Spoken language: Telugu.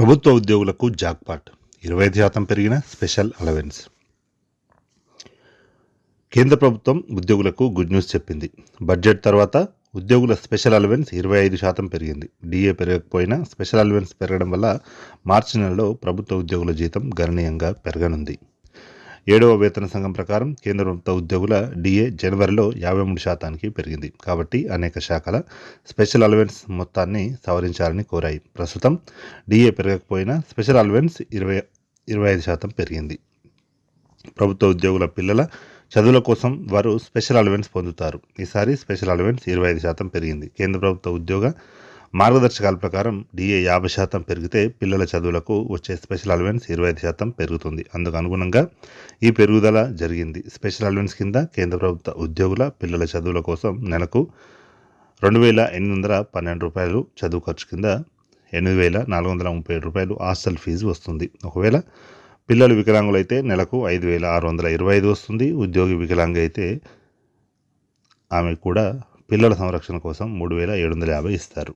ప్రభుత్వ ఉద్యోగులకు జాక్పాట్. ఇరవై ఐదు శాతం పెరిగిన స్పెషల్ అలవెన్స్. కేంద్ర ప్రభుత్వం ఉద్యోగులకు గుడ్ న్యూస్ చెప్పింది. బడ్జెట్ తర్వాత ఉద్యోగుల స్పెషల్ అలవెన్స్ ఇరవై ఐదు శాతం పెరిగింది. డిఏ పెరగకపోయినా స్పెషల్ అలవెన్స్ పెరగడం వల్ల మార్చి నెలలో ప్రభుత్వ ఉద్యోగుల జీతం గణనీయంగా పెరగనుంది. ఏడవ వేతన సంఘం ప్రకారం కేంద్ర ప్రభుత్వ ఉద్యోగుల డిఏ జనవరిలో యాభై మూడు శాతానికి పెరిగింది. కాబట్టి అనేక శాఖల స్పెషల్ అలవెన్స్ మొత్తాన్ని సవరించాలని కోరాయి. ప్రస్తుతం డిఏ పెరగకపోయినా స్పెషల్ అలవెన్స్ ఇరవై ఇరవై ఐదు శాతం పెరిగింది. ప్రభుత్వ ఉద్యోగుల పిల్లల చదువుల కోసం వారు స్పెషల్ అలవెన్స్ పొందుతారు. ఈసారి స్పెషల్ అలవెన్స్ ఇరవై ఐదు శాతం పెరిగింది. కేంద్ర ప్రభుత్వ ఉద్యోగ మార్గదర్శకాల ప్రకారం డిఏ యాభై శాతం పెరిగితే పిల్లల చదువులకు వచ్చే స్పెషల్ అలవెన్స్ ఇరవై ఐదు శాతం పెరుగుతుంది. అందుకు అనుగుణంగా ఈ పెరుగుదల జరిగింది. స్పెషల్ అలవెన్స్ కింద కేంద్ర ప్రభుత్వ ఉద్యోగుల పిల్లల చదువుల కోసం నెలకు రెండు వేల ఎనిమిది వందల పన్నెండు రూపాయలు చదువు ఖర్చు కింద ఎనిమిది వేల నాలుగు వందల ముప్పై ఏడు రూపాయలు హాస్టల్ ఫీజు వస్తుంది. ఒకవేళ పిల్లలు వికలాంగులైతే నెలకు ఐదు వేల ఆరు వందల ఇరవై ఐదు వస్తుంది. ఉద్యోగి వికలాంగ అయితే ఆమె కూడా పిల్లల సంరక్షణ కోసం మూడు వేల ఏడు వందల యాభై ఇస్తారు.